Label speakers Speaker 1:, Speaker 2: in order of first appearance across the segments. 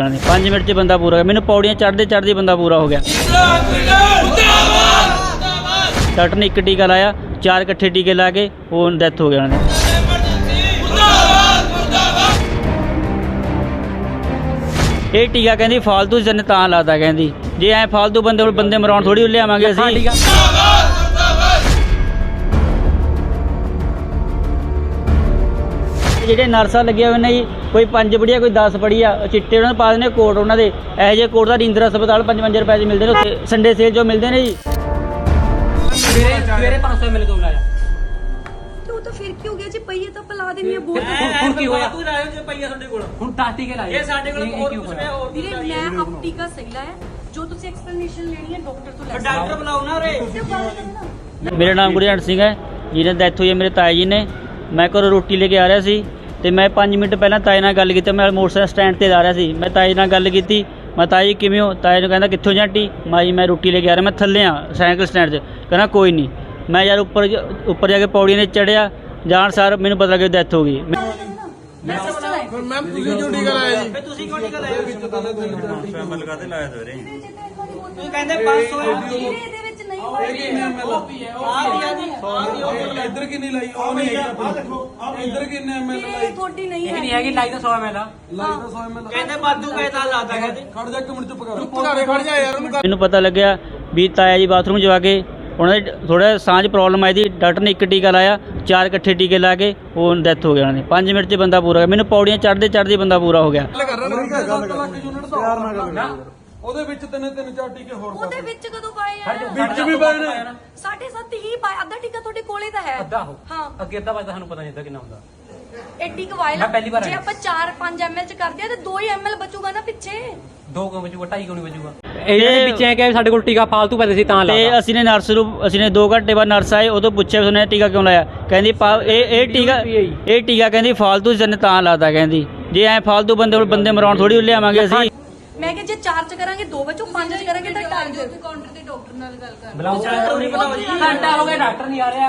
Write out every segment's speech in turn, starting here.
Speaker 1: 5 minute 'ਚ ਬੰਦਾ ਪੂਰਾ ਹੋ ਗਿਆ। ਮੈਨੂੰ ਪੌੜੀਆਂ ਚੜ੍ਹਦੇ ਚੜ੍ਹਦੇ ਬੰਦਾ ਪੂਰਾ ਹੋ ਗਿਆ। ਡਾਕਟਰ ਨੇ ਇੱਕ ਟੀਕਾ ਲਾਇਆ ਚਾਰ ਇਕੱਠੇ ਟੀਕੇ ਲਾ ਕੇ ਉਹ ਡੈਥ ਹੋ ਗਿਆ ਉਹਨਾਂ ਦੀ। ਇਹ ਟੀਕਾ ਕਹਿੰਦੀ ਫਾਲਤੂ ਜਨ ਤਾਂ ਲਾਤਾ ਕਹਿੰਦੀ। ਜੇ ਐ ਫਾਲਤੂ ਬੰਦੇ ਕੋਲ ਬੰਦੇ ਮਰਾਉਣ ਥੋੜੀ ਲਿਆਵਾਂਗੇ ਅਸੀਂ। ਜਿਹੜੇ ਨਰਸਾਂ ਲੱਗੀਆਂ ਹੋਏ ਨੇ ਜੀ ਕੋਈ ਪੰਜ ਪੜੀਆ ਕੋਈ 10 ਪੜੀਆ ਚਿੱਟੇ ਉਹਨਾਂ ਨੂੰ ਪਾ ਦਿੰਦੇ ਕੋਟ ਉਹਨਾਂ ਦੇ। ਇਹੋ ਜਿਹੇ ਕੋਟ ਦਾ ਰਿੰਦਰ ਹਸਪਤਾਲ 55 ਰੁਪਏ 'ਚ ਮਿਲਦੇ ਨੇ ਉੱਥੇ ਸੰਡੇ ਸੇਲ ਜੋ ਮਿਲਦੇ ਨੇ ਜੀ।
Speaker 2: ਸਵੇਰੇ ਸਵੇਰੇ 500 ਮਿਲ ਕੇ ਬੁਲਾਇਆ
Speaker 3: ਤੇ ਉਹ ਤਾਂ ਫਿਰ ਕੀ ਹੋ ਗਿਆ? ਜੀ ਪਈਏ ਤਾਂ ਪਲਾ ਦੇਣੀ ਆ ਬਹੁਤ।
Speaker 2: ਹੁਣ ਹੁਣ ਕੀ ਹੋਇਆ?
Speaker 4: ਤੂੰ ਲਾਇਓ ਜੇ ਪਈਆ ਤੁਹਾਡੇ ਕੋਲ।
Speaker 2: ਹੁਣ ਟਾਟੀ ਕੇ ਲਾਇਆ
Speaker 4: ਇਹ ਸਾਡੇ ਕੋਲ ਹੋਰ ਕੁਝ ਨਹੀਂ ਹੋਰ
Speaker 3: ਵੀਰੇ ਮੈਂ ਅਬ ਟੀਕਾ ਸਹੀ ਲਾਇਆ ਜੋ ਤੁਸੀਂ ਐਕਸਪਲੇਨੇਸ਼ਨ ਲੈਣੀ ਹੈ ਡਾਕਟਰ ਤੋਂ ਲੈ ਸਕਦੇ
Speaker 4: ਡਾਕਟਰ ਬੁਲਾਓ ਨਾ ਰੇ
Speaker 3: ਹੋ ਤੇ ਗੱਲ ਕਰੋ ਨਾ।
Speaker 1: ਮੇਰਾ ਨਾਮ ਗੁਰਜੰਟ ਸਿੰਘ ਹੈ। ਜਿਹਨੇ ਡੈਥ ਹੋਈ ਹੈ ਮੇਰੇ ਤਾਏ ਜੀ ਨੇ। ਮੈਂ ਘਰੋਂ ਰੋਟੀ ਲੈ ਕੇ ਆ ਰਿਹਾ ਸੀ। ਤੇ ਮੈਂ 5 ਮਿੰਟ ਪਹਿਲਾਂ ਤਾਏ ਨਾਲ ਗੱਲ ਕੀਤੀ ਮੈਂ ਮੋਟਰਸਾਈਕਲ ਸਟੈਂਡ ਤੇ ਜਾ ਰਿਹਾ ਸੀ। ਮੈਂ ਤਾਏ ਨਾਲ ਗੱਲ ਕੀਤੀ ਮੈਂ ਤਾਏ ਜੀ ਕਿਵੇਂ ਹੋ? ਤਾਏ ਨੂੰ ਕਹਿੰਦਾ ਕਿੱਥੋਂ ਜਾਂਟੀ ਮੈਂ ਜੀ ਮੈਂ ਰੋਟੀ ਲੈ ਕੇ ਆ ਰਿਹਾ ਮੈਂ ਥੱਲੇ ਆ ਸਾਈਕਲ ਸਟੈਂਡ 'ਚ। ਕਹਿੰਦਾ ਕੋਈ ਨਹੀਂ। ਮੈਂ ਯਾਰ ਉੱਪਰ ਉੱਪਰ ਜਾ ਕੇ ਪੌੜੀਆਂ 'ਤੇ ਚੜਿਆ ਜਾਣ ਸਾਰ ਮੈਨੂੰ ਪਤਾ ਲੱਗਾ ਡੈਥ ਹੋ ਗਈ। ਮੈਂ-
Speaker 3: ਮੈਂ ਸਿਸਟਰ ਹੈ
Speaker 5: ਮੈਮ ਤੁਸੀਂ ਕਿਉਂ ਟੀਕਾ ਲਾਇਆ ਜੀ?
Speaker 4: ਫੇ ਤੁਸੀਂ ਕਿਉਂ ਟੀਕਾ ਲਾਇਓ
Speaker 6: ਸ਼ਾਮਲ ਕਾਤੇ ਲਾਇਆ? ਸਵੇਰੇ
Speaker 4: ਤੁਸੀਂ ਕਹਿੰਦੇ 500 ਹੈ
Speaker 3: ਵੀਰੇ ਇਹਦੇ ਵਿੱਚ ਨਹੀਂ
Speaker 4: ਆ ਗਿਆ ਜੀ ਆ ਗਿਆ
Speaker 5: ਇੱਧਰ ਕਿੰਨੀ ਲਾਈ? ਉਹ ਨਹੀਂ ਆ ਦੇਖੋ ਇੱਧਰ ਕਿੰਨੇ ਐਮਐਲ
Speaker 3: ਨਹੀਂ
Speaker 2: ਇਹ ਨਹੀਂ
Speaker 3: ਹੈ
Speaker 2: ਹੈਗੀ ਲਾਈ ਤਾਂ 100 ਮਿਲ ਆ।
Speaker 5: ਲਾਈ ਤਾਂ 100 ਐਮਐਲ
Speaker 4: ਕਹਿੰਦੇ ਬਾਦੂ ਕਹਿਤਾ ਲਾਤਾ ਕਹਿੰਦੇ।
Speaker 5: ਖੜ ਜਾ ਇੱਕ ਮਿੰਟ ਚੁੱਪ ਕਰ। ਚੁੱਪ ਕਰ ਖੜ ਜਾ ਯਾਰ ਉਹਨੂੰ
Speaker 1: ਮੈਨੂੰ ਪਤਾ ਲੱਗਿਆ ਵੀ ਤਾਇਆ ਜੀ ਬਾਥਰੂਮ 'ਚ ਆ ਕੇ ਉਹਨਾਂ ਦੇ ਥੋੜਾ ਸਾਂਝ ਪ੍ਰੋਬਲਮ ਆਈ ਦੀ ਡਾਕਟਰ ਨੇ ਇੱਕ ਟੀਕਾ ਲਾਇਆ ਚਾਰ ਇਕੱਠੇ ਟੀਕੇ ਲਾ ਕੇ ਉਹ ਡੈਥ ਹੋ ਗਿਆ ਉਹਨਾਂ ਦੀ। 5 ਮਿੰਟ 'ਚ ਬੰਦਾ ਪੂਰਾ ਹੋ ਗਿਆ। ਮੈਨੂੰ ਪੌੜੀਆਂ ਚੜ੍ਹਦੇ ਚੜ੍ਹਦੇ ਬੰਦਾ ਪੂਰਾ ਹੋ ਗਿਆ।
Speaker 5: ਗੱਲ ਕਰ ਰਿਹਾ ਨਾ ਗੱਲ ਉਹਦੇ ਵਿੱਚ ਤਿੰਨ ਤਿੰਨ ਚਾਰ ਟੀਕੇ ਹੋਰ ਪਾ
Speaker 3: ਉਹਦੇ ਵਿੱਚ ਕਦੋਂ ਪਾਏ ਆ?
Speaker 5: ਵਿੱਚ ਵੀ ਪਾਏ ਨੇ।
Speaker 3: ਸਾਢੇ ਸੱਤ ਹੀ ਪਾਏ ਅੱਧਾ ਟੀਕਾ ਤੁਹਾਡੇ ਕੋਲੇ ਤਾਂ ਹੈ।
Speaker 2: ਅੱਧਾ ਹੋ।
Speaker 3: ਹਾਂ।
Speaker 2: ਅੱਗੇ ਅੱਧਾ ਵਜੇ ਸਾਨੂੰ ਪਤਾ ਨਹੀਂ ਹੁੰਦਾ ਕਿੰਨਾ ਹੁੰਦਾ।
Speaker 3: ਐਡੀ ਕਵਾਇਲ ਜੇ। ਆਪਾਂ 4-5 ml ਚ ਕਰਦੇ ਆ ਤੇ 2 ਹੀ ml ਬਚੂਗਾ ਨਾ ਪਿੱਛੇ।
Speaker 2: ਦੋ ਕਿਉਂ ਵਜੂਗਾ ਢਾਈ ਕਿਉਂ ਨਹੀਂ ਵਜੂਗਾ ਇਹਦੇ ਵਿੱਚ ਐ ਕਿ ਸਾਡੇ ਕੋਲ ਟੀਕਾ ਫਾਲਤੂ ਪੈਸੇ ਸੀ ਤਾਂ
Speaker 1: ਤੇ
Speaker 2: ਲਾਤਾ।
Speaker 1: ਅਸੀਂ ਨੇ ਨਰਸ ਨੂੰ ਅਸੀਂ ਨੇ 2 ਘੰਟੇ ਬਾਅਦ ਨਰਸ ਆਏ ਉਦੋਂ ਪੁੱਛਿਆ ਉਹਨੇ ਟੀਕਾ ਕਿਉਂ ਲਾਇਆ? ਕਹਿੰਦੀ ਇਹ ਇਹ ਟੀਕਾ ਇਹ ਟੀਕਾ ਕਹਿੰਦੀ ਫਾਲਤੂ ਜਨ ਤਾਂ ਲਾਤਾ ਕਹਿੰਦੀ। ਜੇ ਐ ਫਾਲਤੂ ਬੰਦੇ ਕੋਲ ਬੰਦੇ ਮਰਾਉਣ ਥੋੜੀ ਲਿਆਵਾਂਗੇ ਅਸੀਂ।
Speaker 3: ਮੈਂ ਕਿ ਜੇ 4 ਚ ਕਰਾਂਗੇ 2 ਬਚੂ 5 ਚ ਕਰਾਂਗੇ ਤਾਂ 2 ਜੋ ਕਾਊਂਟਰ ਤੇ ਡਾਕਟਰ ਨਾਲ ਗੱਲ ਕਰ।
Speaker 2: ਬੁਲਾਓ। ਘੰਟਾ ਹੋ ਗਿਆ ਡਾਕਟਰ ਨਹੀਂ ਆ ਰਿਹਾ।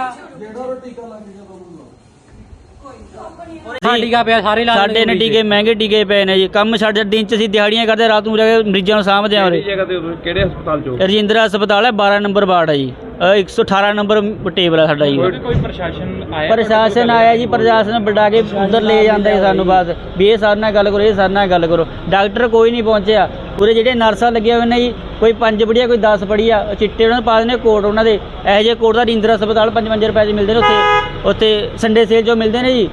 Speaker 2: ਹਾਂ ਟੀਕਾ ਪਿਆ ਸਾਰੇ ਲਾ
Speaker 1: ਸਾਡੇ ਨੇ ਟੀਕੇ ਮਹਿੰਗੇ ਟੀਕੇ ਪਏ ਨੇ ਜੀ। ਕੰਮ ਸਾਡੇ ਦਿਨ ਚ ਅਸੀਂ ਦਿਹਾੜੀਆਂ ਕਰਦੇ ਰਾਤ ਨੂੰ ਜਾ ਕੇ ਮਰੀਜ਼ਾਂ ਨੂੰ ਸਾਂਭਦੇ ਆ ਉਰੇ।
Speaker 6: ਕਿਹੜੇ ਹਸਪਤਾਲ ਚੋਂ
Speaker 1: ਰਜਿੰਦਰਾ ਹਸਪਤਾਲ ਹੈ 12 ਨੰਬਰ ਵਾਰਡ ਹੈ ਜੀ। 118 ਨੰਬਰ ਟੇਬਲ ਹੈ ਸਾਡਾ ਜੀ।
Speaker 6: ਕੋਈ ਪ੍ਰਸ਼ਾਸਨ ਆਇਆ
Speaker 1: ਪ੍ਰਸ਼ਾਸਨ ਆਇਆ ਜੀ ਪ੍ਰਸ਼ਾਸਨ ਬਟਾ ਕੇ ਉਧਰ ਲੈ ਜਾਂਦਾ ਜੀ ਸਾਨੂੰ ਬਾਅਦ ਵੀ ਇਹ ਸਾਡੇ ਨਾਲ ਗੱਲ ਕਰੋ ਇਹ ਸਾਡੇ ਨਾਲ ਗੱਲ ਕਰੋ। ਡਾਕਟਰ ਕੋਈ ਨਹੀਂ ਪਹੁੰਚਿਆ। ਪੂਰੇ ਜਿਹੜੇ ਨਰਸਾਂ ਲੱਗੀਆਂ ਹੋਏ ਨੇ ਜੀ ਕੋਈ ਪੰਜ ਪੜੀਆ ਕੋਈ 10 ਪੜੀਆ ਚਿੱਟੇ ਉਹਨਾਂ ਨੂੰ ਪਾ ਦਿੰਦੇ ਕੋਟ ਉਹਨਾਂ ਦੇ। ਇਹੋ ਜਿਹੇ ਕੋਟ ਦਾ ਰਿੰਦਰ ਹਸਪਤਾਲ 55 ਰੁਪਏ 'ਚ ਮਿਲਦੇ ਨੇ ਉੱਥੇ। ਉੱਥੇ ਸੰਡੇ ਸੇਲ ਜੋ ਮਿਲਦੇ ਨੇ ਜੀ।